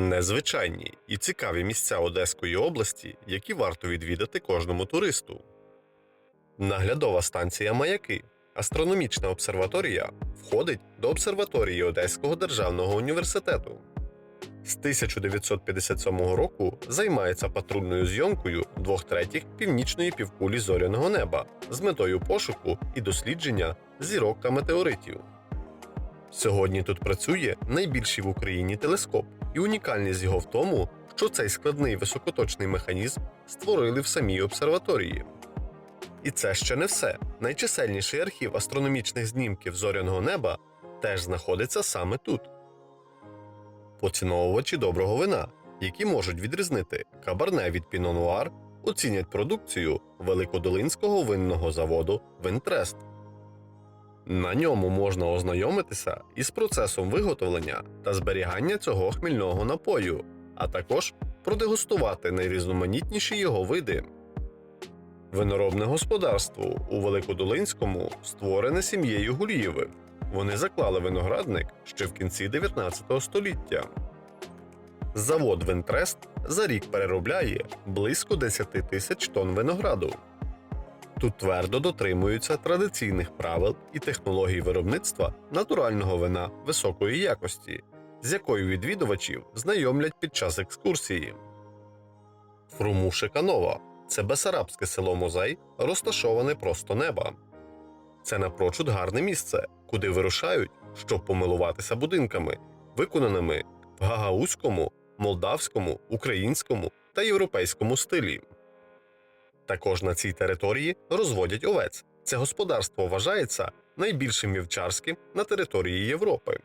Незвичайні і цікаві місця Одеської області, які варто відвідати кожному туристу. Наглядова станція Маяки, астрономічна обсерваторія, входить до обсерваторії Одеського державного університету. З 1957 року займається патрульною зйомкою двох третіх північної півкулі зоряного неба з метою пошуку і дослідження зірок та метеоритів. Сьогодні тут працює найбільший в Україні телескоп, і унікальність його в тому, що цей складний високоточний механізм створили в самій обсерваторії. І це ще не все. Найчисельніший архів астрономічних знімків зоряного неба теж знаходиться саме тут. Поціновувачі доброго вина, які можуть відрізнити кабарне від пінонуар, оцінять продукцію Великодолинського винного заводу Винтрест. На ньому можна ознайомитися із процесом виготовлення та зберігання цього хмільного напою, а також продегустувати найрізноманітніші його види. Виноробне господарство у Великодолинському створене сім'єю Гулієвих. Вони заклали виноградник ще в кінці 19 століття. Завод Винтрест за рік переробляє близько 10 тисяч тонн винограду. Тут твердо дотримуються традиційних правил і технологій виробництва натурального вина високої якості, з якою відвідувачів знайомлять під час екскурсії. Фрумушиканова це бесарабське село Музей, розташоване просто неба. Це напрочуд гарне місце, куди вирушають, щоб помилуватися будинками, виконаними в гагаузькому, молдавському, українському та європейському стилі. Також на цій території розводять овець. Це господарство вважається найбільшим вівчарським на території Європи.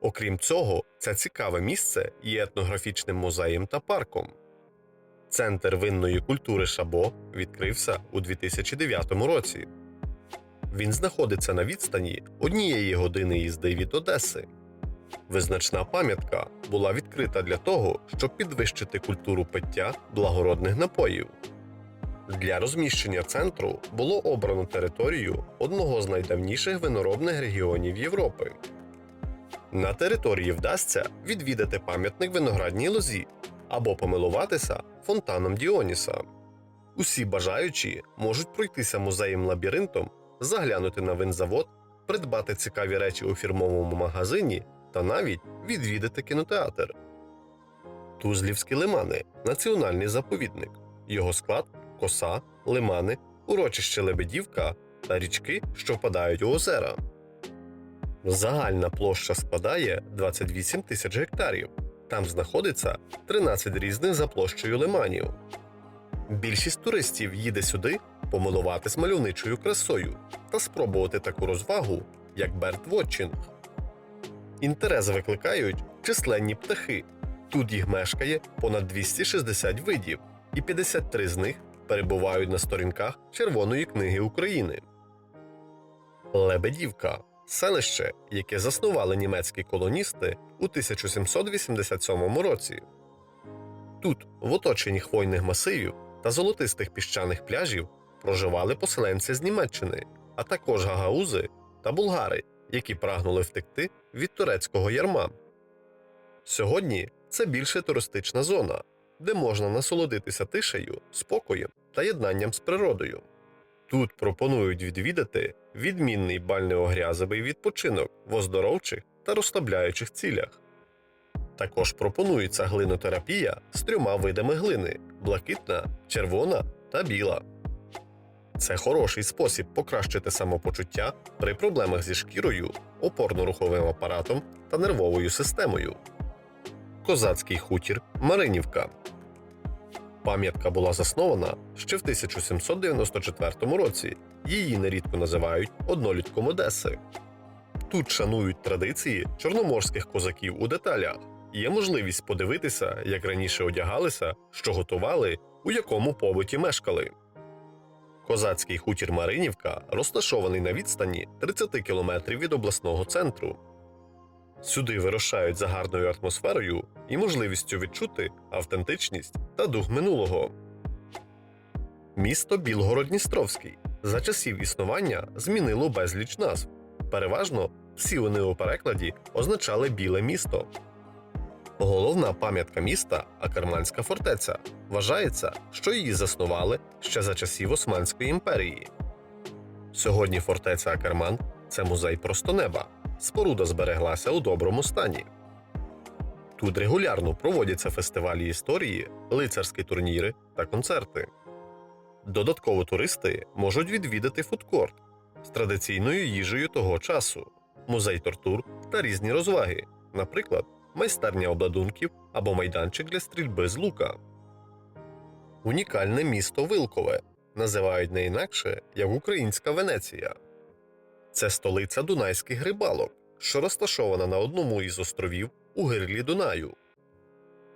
Окрім цього, це цікаве місце є етнографічним музеєм та парком. Центр винної культури Шабо відкрився у 2009 році. Він знаходиться на відстані однієї години їзди від Одеси. Визначна пам'ятка була відкрита для того, щоб підвищити культуру пиття благородних напоїв. Для розміщення центру було обрано територію одного з найдавніших виноробних регіонів Європи. На території вдасться відвідати пам'ятник виноградній лозі або помилуватися фонтаном Діоніса. Усі бажаючі можуть пройтися музеєм лабіринтом, заглянути на винзавод, придбати цікаві речі у фірмовому магазині та навіть відвідати кінотеатр. Тузлівські лимани національний заповідник. Його склад коса, лимани, урочище Лебедівка та річки, що впадають у озера. Загальна площа складає 28 тисяч гектарів. Там знаходиться 13 різних за площею лиманів. Більшість туристів їде сюди помилуватись мальовничою красою та спробувати таку розвагу, як бердвотчинг. Інтерес викликають численні птахи. Тут їх мешкає понад 260 видів, і 53 з них перебувають на сторінках Червоної книги України. Лебедівка селище, яке заснували німецькі колоністи у 1787 році. Тут, в оточенні хвойних масивів та золотистих піщаних пляжів, проживали поселенці з Німеччини, а також гагаузи та булгари, які прагнули втекти від турецького ярма. Сьогодні це більше туристична зона, де можна насолодитися тишею, спокоєм та єднанням з природою. Тут пропонують відвідати відмінний бальнеогрязовий відпочинок в оздоровчих та розслабляючих цілях. Також пропонується глинотерапія з трьома видами глини блакитна, червона та біла. Це хороший спосіб покращити самопочуття при проблемах зі шкірою, опорно-руховим апаратом та нервовою системою. Козацький хутір Маринівка. Пам'ятка була заснована ще в 1794 році. Її нерідко називають однолітком Одеси. Тут шанують традиції чорноморських козаків у деталях. Є можливість подивитися, як раніше одягалися, що готували, у якому побуті мешкали. Козацький хутір Маринівка розташований на відстані 30 кілометрів від обласного центру. Сюди вирушають за гарною атмосферою і можливістю відчути автентичність та дух минулого. Місто Білгород-Дністровський за часів існування змінило безліч назв. Переважно всі вони у перекладі означали біле місто. Головна пам'ятка міста Акерманська фортеця. Вважається, що її заснували ще за часів Османської імперії. Сьогодні фортеця Акерман це музей просто неба. Споруда збереглася у доброму стані. Тут регулярно проводяться фестивалі історії, лицарські турніри та концерти. Додатково туристи можуть відвідати фудкорт з традиційною їжею того часу, музей тортур та різні розваги, наприклад, майстерня обладунків або майданчик для стрільби з лука. Унікальне місто Вилкове називають не інакше як Українська Венеція. Це столиця дунайських рибалок, що розташована на одному із островів у гирлі Дунаю.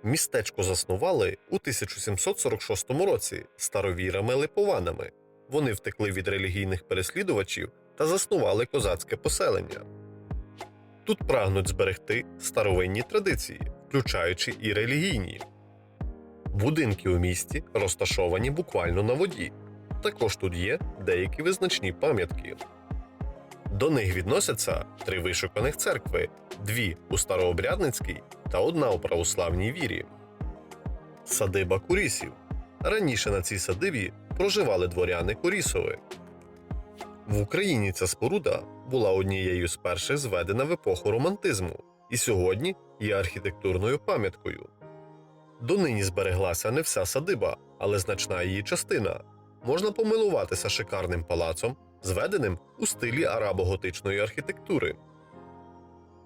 Містечко заснували у 1746 році старовірами липованами. Вони втекли від релігійних переслідувачів та заснували козацьке поселення. Тут прагнуть зберегти старовинні традиції, включаючи і релігійні. Будинки у місті розташовані буквально на воді. Також тут є деякі визначні пам'ятки. До них відносяться три вишуканих церкви, дві у старообрядницькій та одна у православній вірі. Садиба Курісів. Раніше на цій садибі проживали дворяни Курісови. В Україні ця споруда була однією з перших зведена в епоху романтизму і сьогодні є архітектурною пам'яткою. Донині збереглася не вся садиба, але значна її частина. Можна помилуватися шикарним палацом, зведеним у стилі арабо-готичної архітектури.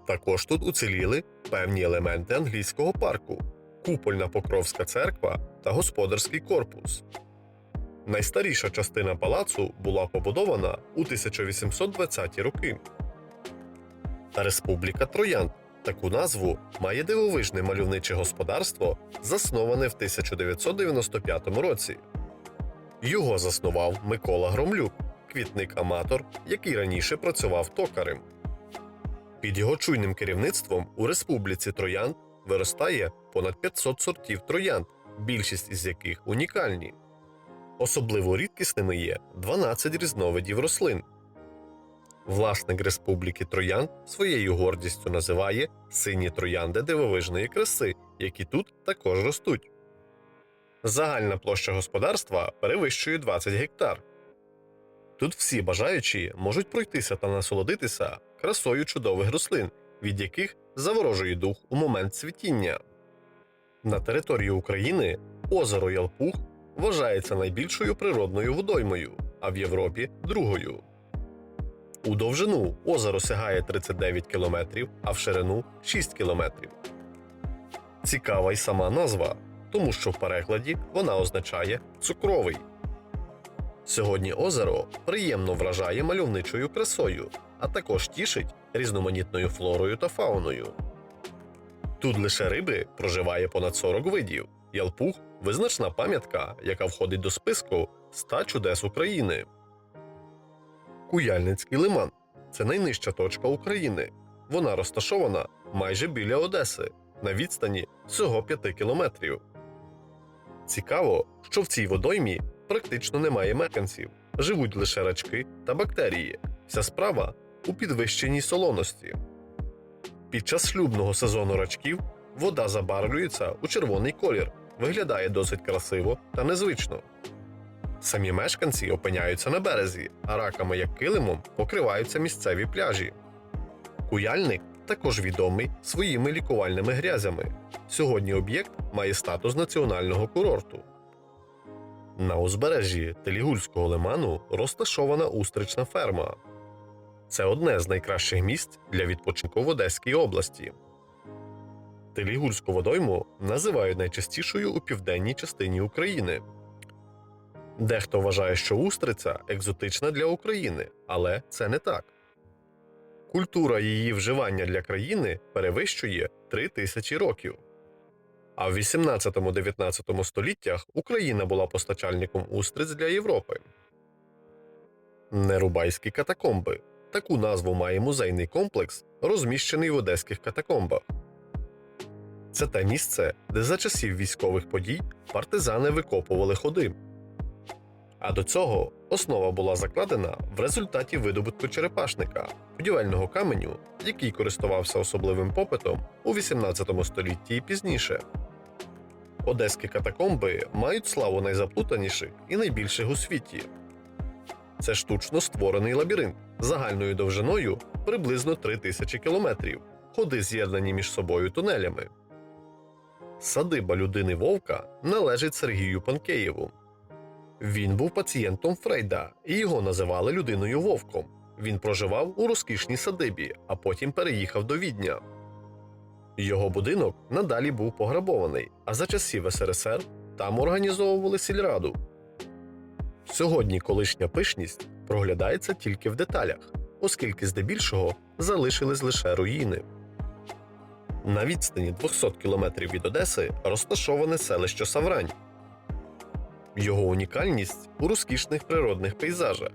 Також тут уціліли певні елементи англійського парку, купольна Покровська церква та господарський корпус. Найстаріша частина палацу була побудована у 1820-ті роки. Республіка Троянд таку назву має дивовижне мальовниче господарство, засноване в 1995 році. Його заснував Микола Громлюк, квітник-аматор, який раніше працював токарем. Під його чуйним керівництвом у республіці Троянд виростає понад 500 сортів троянд, більшість із яких унікальні. Особливо рідкісними є 12 різновидів рослин. Власник Республіки Троянд своєю гордістю називає сині троянди дивовижної краси, які тут також ростуть. Загальна площа господарства перевищує 20 гектар. Тут всі бажаючі можуть пройтися та насолодитися красою чудових рослин, від яких заворожує дух у момент цвітіння. На території України озеро Ялпух вважається найбільшою природною водоймою, а в Європі другою. У довжину озеро сягає 39 кілометрів, а в ширину 6 кілометрів. Цікава й сама назва, тому що в перекладі вона означає цукровий. Сьогодні озеро приємно вражає мальовничою красою, а також тішить різноманітною флорою та фауною. Тут лише риби проживає понад 40 видів. Ялпух визначна пам'ятка, яка входить до списку 100 чудес України. Куяльницький лиман це найнижча точка України. Вона розташована майже біля Одеси на відстані всього 5 кілометрів. Цікаво, що в цій водоймі практично немає мешканців, живуть лише рачки та бактерії. Вся справа у підвищеній солоності. Під час шлюбного сезону рачків вода забарвлюється у червоний колір, виглядає досить красиво та незвично. Самі мешканці опиняються на березі, а раками як килимом покриваються місцеві пляжі. Куяльник також відомий своїми лікувальними грязями. Сьогодні об'єкт має статус національного курорту. На узбережжі Телігульського лиману розташована устрична ферма. Це одне з найкращих місць для відпочинку в Одеській області. Телігульську водойму називають найчастішою у південній частині України. Дехто вважає, що устриця екзотична для України, але це не так. Культура її вживання для країни перевищує 3 тисячі років. А в 18-19 століттях Україна була постачальником устриць для Європи. Нерубайські катакомби. Таку назву має музейний комплекс, розміщений в одеських катакомбах. Це те місце, де за часів військових подій партизани викопували ходи. А до цього Основа була закладена в результаті видобутку черепашника, будівельного каменю, який користувався особливим попитом у 18 столітті і пізніше. Одеські катакомби мають славу найзаплутаніших і найбільших у світі. Це штучно створений лабіринт загальною довжиною приблизно 3000 кілометрів, ходи з'єднані між собою тунелями. Садиба людини Вовка належить Сергію Панкеєву. Він був пацієнтом Фрейда, і його називали людиною Вовком. Він проживав у розкішній садибі, а потім переїхав до Відня. Його будинок надалі був пограбований, а за часів СРСР там організовували сільраду. Сьогодні колишня пишність проглядається тільки в деталях, оскільки здебільшого залишились лише руїни. На відстані 200 кілометрів від Одеси розташоване селище Саврань. Його унікальність у розкішних природних пейзажах.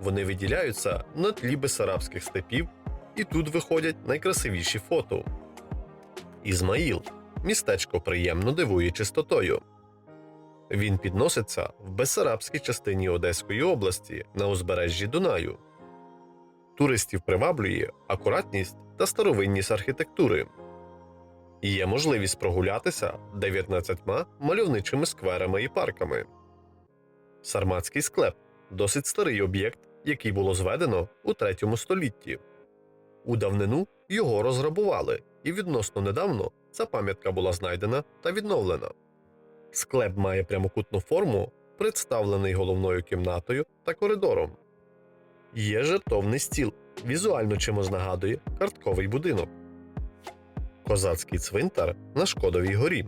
Вони виділяються на тлі бесарабських степів, і тут виходять найкрасивіші фото. Ізмаїл містечко приємно дивує чистотою. Він підноситься в Бессарабській частині Одеської області на узбережжі Дунаю. Туристів приваблює акуратність та старовинність архітектури. Є можливість прогулятися 19 мальовничими скверами і парками. Сарматський склеп досить старий об'єкт, який було зведено у 3 столітті. У давнину його розграбували, і відносно недавно ця пам'ятка була знайдена та відновлена. Склеп має прямокутну форму, представлений головною кімнатою та коридором. Є жертовний стіл, візуально чимось нагадує картковий будинок. Козацький цвинтар на Шкодовій горі.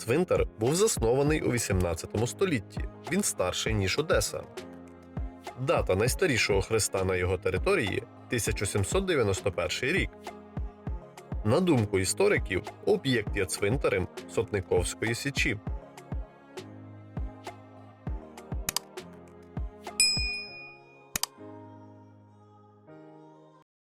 Цвинтар був заснований у 18 столітті. Він старший, ніж Одеса. Дата найстарішого хреста на його території 1791 рік. На думку істориків, об'єкт є цвинтарем Сотниковської січі.